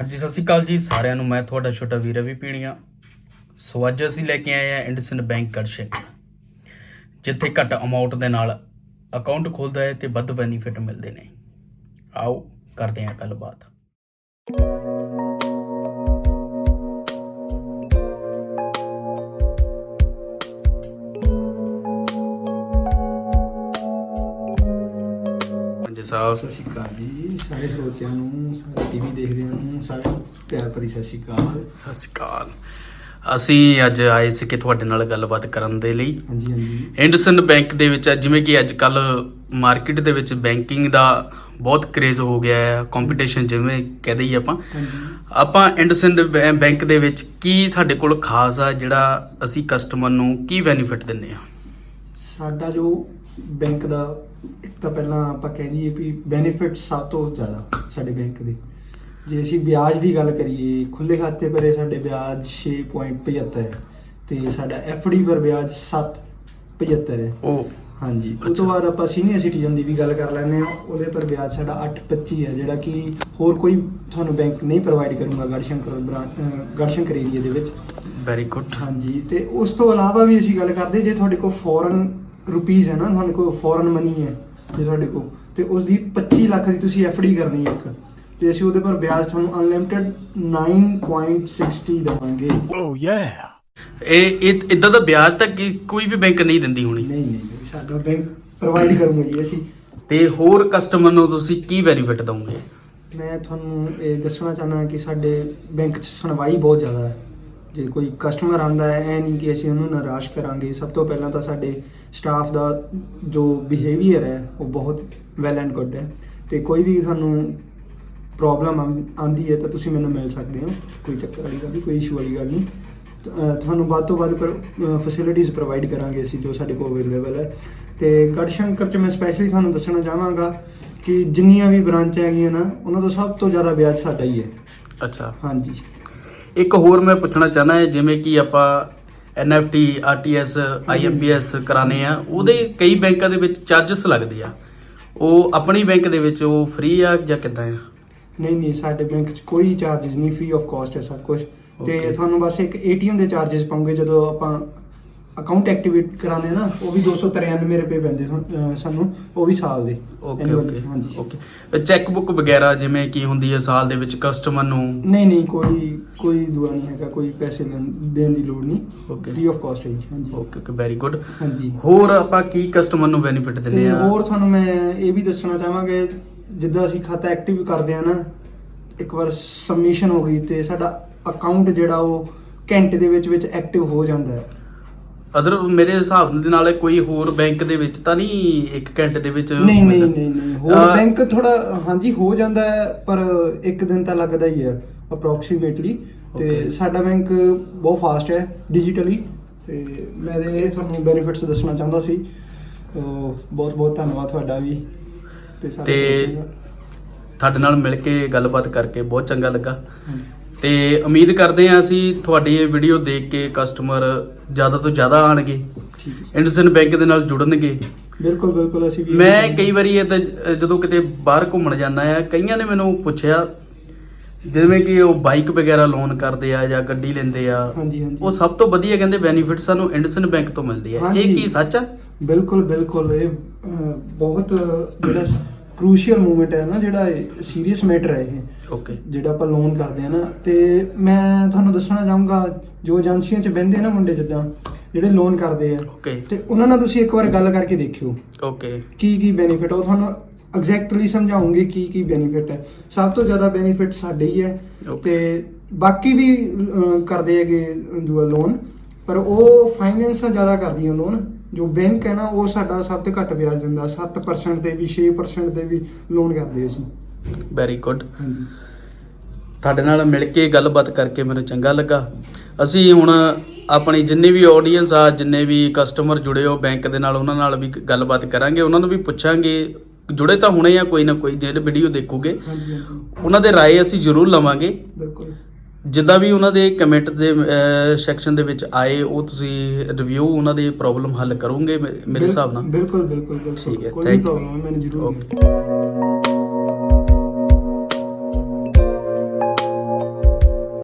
ਹਾਂਜੀ, ਸਤਿ ਸ਼੍ਰੀ ਅਕਾਲ ਜੀ। ਸਾਰਿਆਂ ਨੂੰ ਮੈਂ ਤੁਹਾਡਾ ਛੋਟਾ ਵੀਰ ਰਵੀ ਪੀਣੀਆਂ। ਸੋ ਅੱਜ ਅਸੀਂ ਲੈ ਕੇ ਆਏ ਆ ਇੰਡਸਇੰਡ ਬੈਂਕ ਕਰਸ਼ਕ ਜਿੱਥੇ ਘੱਟ ਅਮਾਉਂਟ ਦੇ ਨਾਲ ਅਕਾਊਂਟ ਖੁੱਲਦਾ ਹੈ ਤੇ ਵੱਧ ਬੈਨੀਫਿਟ ਮਿਲਦੇ ਨੇ। ਆਓ ਕਰਦੇ ਹਾਂ ਗੱਲਬਾਤ। ਹਾਂਜੀ ਸਾਹਿਬ। ਸਤਿ ਸ਼੍ਰੀ ਅਕਾਲ ਜੀ। ਸਾਰੇ ਸਰੋਤਿਆਂ ਨੂੰ ਸਾਰੇ ਟੀਵੀ ਦੇਖਦਿਆਂ ਨੂੰ ਸਾਰੇ ਪਿਆਰ ਭਰੀ ਸਤਿ ਸ਼੍ਰੀ ਅਕਾਲ। ਸਤਿ ਸ਼੍ਰੀ ਅਕਾਲ। ਅਸੀਂ ਅੱਜ ਆਏ ਸੀ ਕਿ ਤੁਹਾਡੇ ਨਾਲ ਗੱਲਬਾਤ ਕਰਨ ਦੇ ਲਈ। ਹਾਂਜੀ ਹਾਂਜੀ। ਇੰਡਸਇੰਡ ਬੈਂਕ ਦੇ ਵਿੱਚ ਜਿਵੇਂ ਕਿ ਅੱਜ ਕੱਲ ਮਾਰਕੀਟ ਦੇ ਵਿੱਚ ਬੈਂਕਿੰਗ ਦਾ ਬਹੁਤ ਕ੍ਰੇਜ਼ ਹੋ ਗਿਆ ਹੈ ਕੰਪੀਟੀਸ਼ਨ ਜਿਵੇਂ ਕਹਦੇ ਹੀ ਆਪਾਂ। ਆਪਾਂ ਇੰਡਸਇੰਡ ਬੈਂਕ ਦੇ ਵਿੱਚ ਕੀ ਤੁਹਾਡੇ ਕੋਲ ਖਾਸ ਆ ਜਿਹੜਾ ਅਸੀਂ ਕਸਟਮਰ ਨੂੰ ਕੀ ਬੈਨੀਫਿਟ ਦਿੰਦੇ ਆ ਸਾਡਾ ਜੋ ਬੈਂਕ ਦਾ ਇੱਕ ਤਾਂ ਪਹਿਲਾਂ ਆਪਾਂ ਕਹਿ ਦਈਏ ਵੀ ਬੈਨੀਫਿਟ ਸਭ ਤੋਂ ਜ਼ਿਆਦਾ ਸਾਡੇ ਬੈਂਕ ਦੇ। ਜੇ ਅਸੀਂ ਵਿਆਜ ਦੀ ਗੱਲ ਕਰੀਏ ਖੁੱਲੇ ਖਾਤੇ ਪਰੇ ਸਾਡੇ ਵਿਆਜ 6.75 ਹੈ ਤੇ ਸਾਡਾ ਡੀ ਪਰ ਵਿਆਜ 7.75 ਹੈ। ਉਹ ਹਾਂਜੀ ਉਸ। ਤੋਂ ਬਾਅਦ ਆਪਾਂ ਸੀਨੀਅਰ ਸਿਟੀਜ਼ਨ ਦੀ ਵੀ ਗੱਲ ਕਰ ਲੈਂਦੇ ਹਾਂ ਉਹਦੇ ਪਰ ਵਿਆਜ ਸਾਡਾ 8.25 ਹੈ ਜਿਹੜਾ ਕਿ ਹੋਰ ਕੋਈ ਤੁਹਾਨੂੰ ਬੈਂਕ ਨਹੀਂ ਪ੍ਰੋਵਾਈਡ ਕਰੂਗਾ ਗੜਸ਼ੰਕਰ ਗੜਸ਼ੰਕਰ ਏਰੀਆ ਦੇ ਵਿੱਚ। ਵੈਰੀ ਗੁੱਡ ਹਾਂਜੀ ਤੇ ਉਸ ਤੋਂ ਇਲਾਵਾ ਵੀ ਅਸੀਂ ਗੱਲ ਕਰਦੇ ਜੇ ਤੁਹਾਡੇ ਕੋਲ ਫੋਰਨ ਰੁਪੀਸ ਹੈ ਨਾ ਤੁਹਾਡੇ ਕੋਲ ਫੋਰਨ ਮਨੀ ਹੈ ਜੇ ਤੁਹਾਡੇ ਕੋਲ ਤੇ ਉਸ ਦੀ 25 ਲੱਖ ਦੀ ਤੁਸੀਂ ਡੀ ਕਰਨੀ ਹੈ ਇੱਕ। ਤੇ ਅਸੀਂ ਉਹਦੇ ਪਰ ਵਿਆਜ ਤੁਹਾਨੂੰ ਅਨਲਿਮਿਟਿਡ 9.60 ਦੇਵਾਂਗੇ। ਇਹ ਇਹ ਇਦਾਂ ਦਾ ਵਿਆਜ ਤਾਂ ਕੀ- ਕੋਈ ਵੀ ਬੈਂਕ ਨਹੀਂ ਦਿੰਦੀ ਹੋਣੀ। ਨਹੀਂ ਨਹੀਂ ਨਹੀਂ, ਸਾਡਾ ਬੈਂਕ ਪ੍ਰੋਵਾਈਡ ਕਰੂਗਾ ਜੀ ਅਸੀਂ। ਤੇ ਹੋਰ ਕਸਟਮਰ ਨੂੰ ਤੁਸੀਂ ਕੀ ਬੈਨੀਫਿਟ ਦਵੋਗੇ? ਮੈਂ ਤੁਹਾਨੂੰ ਇਹ ਦੱਸਣਾ ਚਾਹੁੰਦਾ ਕਿ ਸਾਡੇ ਬੈਂਕ 'ਚ ਸੁਣਵਾਈ ਬਹੁਤ ਜ਼ਿਆਦਾ ਹੈ। ਜੇ ਕੋਈ ਕਸਟਮਰ ਆਂਦਾ ਹੈ ਐ ਨਹੀਂ ਕਿ ਅਸੀਂ ਉਹਨੂੰ ਨਿਰਾਸ਼ ਕਰਾਂਗੇ। ਸਭ ਤੋਂ ਪਹਿਲਾਂ ਤਾਂ ਸਾਡੇ ਸਟਾਫ ਦਾ ਜੋ ਬਿਹੇਵੀਅਰ ਹੈ ਉਹ ਬਹੁਤ ਵੈਲ ਐਂਡ ਗੁੱਡ ਹੈ। ਤੇ ਕੋਈ ਵੀ ਤੁਹਾਨੂੰ ਪ੍ਰੋਬਲਮ ਆਂਦੀ ਹੈ ਤਾਂ ਤੁਸੀਂ ਮੈਨੂੰ ਮਿਲ ਸਕਦੇ ਹੋ। ਕੋਈ ਚੱਕਰ ਵਾਲੀ ਗੱਲ ਨਹੀਂ ਕੋਈ ਇਸ਼ੂ ਵਾਲੀ ਗੱਲ ਨਹੀਂ। ਤੁਹਾਨੂੰ ਵੱਧ ਤੋਂ ਵੱਧ ਫੈਸਿਲਿਟੀਜ਼ ਪ੍ਰੋਵਾਈਡ ਕਰਾਂਗੇ ਅਸੀਂ ਜੋ ਸਾਡੇ ਕੋਲ ਅਵੇਲੇਬਲ ਹੈ। ਤੇ ਗੜਸ਼ੰਕਰ ਚ ਮੈਂ ਸਪੈਸ਼ਲੀ ਤੁਹਾਨੂੰ ਦੱਸਣਾ ਚਾਹਾਂਗਾ ਕਿ ਜਿੰਨੀਆਂ ਵੀ ਬ੍ਰਾਂਚਾਂ ਹੈਗੀਆਂ ਨਾ ਉਹਨਾਂ ਤੋਂ ਸਭ ਤੋਂ ਜ਼ਿਆਦਾ ਵਿਆਜ ਸਾਡਾ ਹੀ ਹੈ। ਅੱਛਾ। ਹਾਂਜੀ। ਇੱਕ ਹੋਰ ਮੈਂ ਪੁੱਛਣਾ ਚਾਹਨਾ ਹੈ ਜਿਵੇਂ ਕਿ ਆਪਾਂ ਐਨਐਫਟੀ ਆਰਟੀਐਸ ਆਈਐਮਪੀਐਸ ਕਰਾਣੇ ਆ ਉਹਦੇ ਕਈ ਬੈਂਕਾਂ ਦੇ ਵਿੱਚ ਚਾਰजेस ਲੱਗਦੇ ਆ। ਉਹ ਆਪਣੀ ਬੈਂਕ ਦੇ ਵਿੱਚ ਉਹ ਫ੍ਰੀ ਆ ਜਾਂ ਕਿੱਦਾਂ ਆ? ਨਹੀਂ ਨਹੀਂ ਸਾਡੇ ਬੈਂਕ 'ਚ ਕੋਈ ਚਾਰजेस ਨਹੀਂ ਫ੍ਰੀ ਆਫ ਕਾਸਟ ਹੈ ਸਭ ਕੁਝ ਤੇ ਤੁਹਾਨੂੰ ਬਸ ਇੱਕ ਏਟੀਐਮ ਦੇ ਚਾਰजेस ਪਾਉਂਗੇ ਜਦੋਂ ਆਪਾਂ ਅਕਾਊਂਟ ਐਕਟੀਵੇਟ ਕਰਾਉਂਦੇ ਨਾ ਉਹ ਵੀ 293 ਰੁਪਏ ਪੈਂਦੇ ਸਨ- ਅਹ ਸਾਨੂੰ ਉਹ ਵੀ ਸਾਲ ਦੇ ਓਕੇ ਓਕੇ ਹਾਂਜੀ। ਓਕੇ ਚੈੱਕ ਬੁੱਕ ਵਗੈਰਾ ਜਿਵੇਂ ਕੀ ਹੁੰਦੀ ਹੈ ਸਾਲ ਦੇ ਵਿੱਚ ਕਸਟਮਰ ਨੂੰ? ਨਹੀਂ ਨਹੀਂ ਕੋਈ ਕੋਈ ਦੁਆ ਨਹੀਂ ਹੈਗਾ ਕੋਈ ਪੈਸੇ ਲੈਣ- ਦੇਣ ਦੀ ਲੋੜ ਨਹੀਂ। Okay. ਫ੍ਰੀ ਆਫ ਕਾਸਟ ਹੈ ਜੀ ਹਾਂਜੀ। ਓਕੇ ਓਕੇ ਵੈਰੀ ਗੁੱਡ ਹਾਂਜੀ। ਹੋਰ ਆਪਾਂ ਕੀ ਕਸਟਮਰ ਨੂੰ ਬੈਨੀਫਿਟ ਦਿੰਦੇ ਤੇ ਆ? ਹੋਰ ਤੁਹਾਨੂੰ ਮੈਂ ਇਹ ਵੀ ਦੱਸਣਾ ਚਾਹਾਂਗੇ ਜਿੱਦਾਂ ਅਸੀਂ ਖਾਤਾ ਐਕਟਿਵ ਕਰਦੇ ਆ ਨਾ ਇੱਕ ਵਾਰ ਸਬਮਿਸ਼ਨ ਹੋ ਗਈ ਤੇ ਸਾਡਾ ਅਕਾਊਂਟ ਜਿਹੜਾ ਉਹ ਘੰਟੇ ਦੇ ਵਿੱਚ ਵਿੱਚ ਐਕਟਿਵ ਹੋ ਜਾਂਦਾ ਹੈ। ਅਦਰ ਮੇਰੇ ਹਿਸਾਬ ਦੇ ਨਾਲ ਕੋਈ ਹੋਰ ਬੈਂਕ ਦੇ ਵਿੱਚ ਤਾਂ ਨਹੀਂ 1 ਘੰਟੇ ਦੇ ਵਿੱਚ ਨਹੀਂ ਨਹੀਂ ਨਹੀਂ ਨਹੀਂ ਹੋਰ ਬੈਂਕ ਥੋੜਾ ਹਾਂਜੀ ਹੋ ਜਾਂਦਾ ਹੈ ਪਰ ਇੱਕ ਦਿਨ ਤਾਂ ਲੱਗਦਾ ਹੀ ਹੈ ਅਪਰੋਕਸੀਮੇਟਲੀ ਤੇ. ਸਾਡਾ ਬੈਂਕ ਬਹੁਤ ਫਾਸਟ ਹੈ ਡਿਜੀਟਲੀ ਤੇ ਮੈਂ ਇਹ ਤੁਹਾਨੂੰ ਬੈਨੀਫਿਟਸ ਦੱਸਣਾ ਚਾਹੁੰਦਾ ਸੀ ਬਹੁਤ ਬਹੁਤ ਧੰਨਵਾਦ ਤੁਹਾਡਾ ਵੀ ਤੇ। ਤੁਹਾਡੇ ਨਾਲ ਮਿਲ ਕੇ ਗੱਲਬਾਤ ਕਰਕੇ ਬਹੁਤ ਚੰਗਾ ਲੱਗਾ ਹਾਂਜੀ। ਤੇ ਉਮੀਦ ਕਰਦੇ ਹਾਂ ਅਸੀਂ ਤੁਹਾਡੀ ਇਹ ਵੀਡੀਓ ਦੇਖ ਕੇ ਕਸਟਮਰ ਜ਼ਿਆਦਾ ਤੋਂ ਜ਼ਿਆਦਾ ਆਣਗੇ ਠੀਕ ਹੈ। ਇੰਡਸਇੰਡ ਬੈਂਕ ਦੇ ਨਾਲ ਜੁੜਨਗੇ। ਬਿਲਕੁਲ ਬਿਲਕੁਲ ਅਸੀਂ ਵੀ ਮੈਂ ਕਈ ਵਾਰੀ ਇਹ ਤਾਂ ਜਦੋਂ ਕਿਤੇ ਬਾਹਰ ਘੁੰਮਣ ਜਾਂਦਾ ਆ ਕਈਆਂ ਨੇ ਮੈਨੂੰ ਪੁੱਛਿਆ ਜਿਵੇਂ ਕਿ ਉਹ ਬਾਈਕ ਵਗੈਰਾ ਲੋਨ ਕਰਦੇ ਆ ਜਾਂ ਗੱਡੀ ਲੈਂਦੇ ਆ ਹਾਂਜੀ ਹਾਂਜੀ। ਉਹ ਸਭ ਤੋਂ ਵਧੀਆ ਕਹਿੰਦੇ ਬੈਨੀਫਿਟ ਸਾਨੂੰ ਇੰਡਸਇੰਡ ਬੈਂਕ ਤੋਂ ਮਿਲਦੇ ਆ ਇਹ ਹਾਂਜੀ। ਕੀ ਸੱਚ ਆ? ਬਿਲਕੁਲ ਬਿਲਕੁਲ ਇਹ ਅਹ, ਬਹੁਤ ਜਿਹੜਾ ਕ੍ਰੂਸ਼ੀਅਲ ਮੂਮੈਂਟ ਹੈ ਨਾ ਜਿਹੜਾ ਸੀਰੀਅਸ ਮੈਟਰ ਹੈ ਇਹ। ਓਕੇ ਜਿਹੜਾ ਆਪਾਂ ਲੋਨ ਕਰਦੇ ਆ ਨਾ। ਤੇ ਮੈਂ ਤੁਹਾਨੂੰ ਦੱਸਣਾ ਚਾਹੂੰਗਾ ਜੋ ਏਜੰਸੀਆਂ 'ਚ ਬਹਿੰਦੇ ਨਾ ਮੁੰਡੇ ਜਿੱਦਾਂ ਜਿਹੜੇ ਲੋਨ ਕਰਦੇ ਆ। ਓਕੇ ਤੇ ਉਹਨਾਂ ਨਾਲ ਤੁਸੀਂ ਇੱਕ ਵਾਰ ਗੱਲ ਕਰਕੇ ਦੇਖਿਓ। ਓਕੇ ਕੀ ਕੀ ਬੈਨੀਫਿਟ ਉਹ ਤੁਹਾਨੂੰ ਐਗਜ਼ੈਕਟਲੀ ਸਮਝਾਉਂਗੇ ਕੀ ਕੀ ਬੈਨੀਫਿਟ ਹੈ। ਸਭ ਤੋਂ ਜ਼ਿਆਦਾ ਬੈਨੀਫਿਟ ਸਾਡੇ ਹੀ ਹੈ. ਤੇ ਬਾਕੀ ਵੀ ਅਹ, ਕਰਦੇ ਹੈਗੇ ਦੂਆ ਲੋਨ ਪਰ ਉਹ ਫਾਈਨੈਂਸਾਂ ਜ਼ਿਆਦਾ ਕਰਦੀਆਂ ਲੋਨ ਜੋ ਬੈਂਕ ਹੈ ਨਾ ਉਹ ਸਾਡਾ ਸਭ ਤੋਂ ਘੱਟ ਵਿਆਜ ਦਿੰਦਾ। 7% ਤੇ ਵੀ 6% ਤੇ ਵੀ ਲੋਨ ਕਰਦੇ ਅਸੀਂ। ਵੈਰੀ ਗੁੱਡ ਹਾਂਜੀ। ਤੁਹਾਡੇ ਨਾਲ ਮਿਲ ਕੇ ਗੱਲਬਾਤ ਕਰਕੇ ਮੈਨੂੰ ਚੰਗਾ ਲੱਗਾ। ਅਸੀਂ ਹੁਣ ਆਪਣੀ ਜਿੰਨੀ ਵੀ ਆਡੀਅנס ਆ ਜਿੰਨੇ ਵੀ ਕਸਟਮਰ ਜੁੜੇ ਹੋ ਬੈਂਕ ਦੇ ਨਾਲ ਉਹਨਾਂ ਨਾਲ ਵੀ ਗੱਲਬਾਤ ਕਰਾਂਗੇ। ਉਹਨਾਂ ਨੂੰ ਵੀ ਪੁੱਛਾਂਗੇ। ਜੁੜੇ ਤਾਂ ਹੁਣੇ ਆ ਕੋਈ ਨਾ ਕੋਈ ਜਿਹੜੇ ਵੀਡੀਓ ਦੇਖੋਗੇ। ਉਹਨਾਂ ਦੇ ਰਾਏ ਅਸੀਂ ਜ਼ਰੂਰ ਲਵਾਂਗੇ। ਬਿਲਕੁਲ। ਜਿੱਦਾਂ ਵੀ ਉਹਨਾਂ ਦੇ ਕਮੈਂਟ ਦੇ ਸੈਕਸ਼ਨ ਦੇ ਵਿੱਚ ਆਏ ਉਹ ਤੁਸੀਂ ਰਿਵਿਊ ਉਹਨਾਂ ਦੇ ਪ੍ਰੋਬਲਮ ਹੱਲ ਕਰੋਗੇ ਮੇਰੇ ਹਿਸਾਬ ਨਾਲ? ਬਿਲਕੁਲ ਬਿਲਕੁਲ ਬਿਲਕੁਲ। ਠੀਕ ਹੈ, ਕੋਈ. ਪ੍ਰੋਬਲਮ ਹੈ ਮੈਨੂੰ ਜ਼ਰੂਰ ਓਕੇ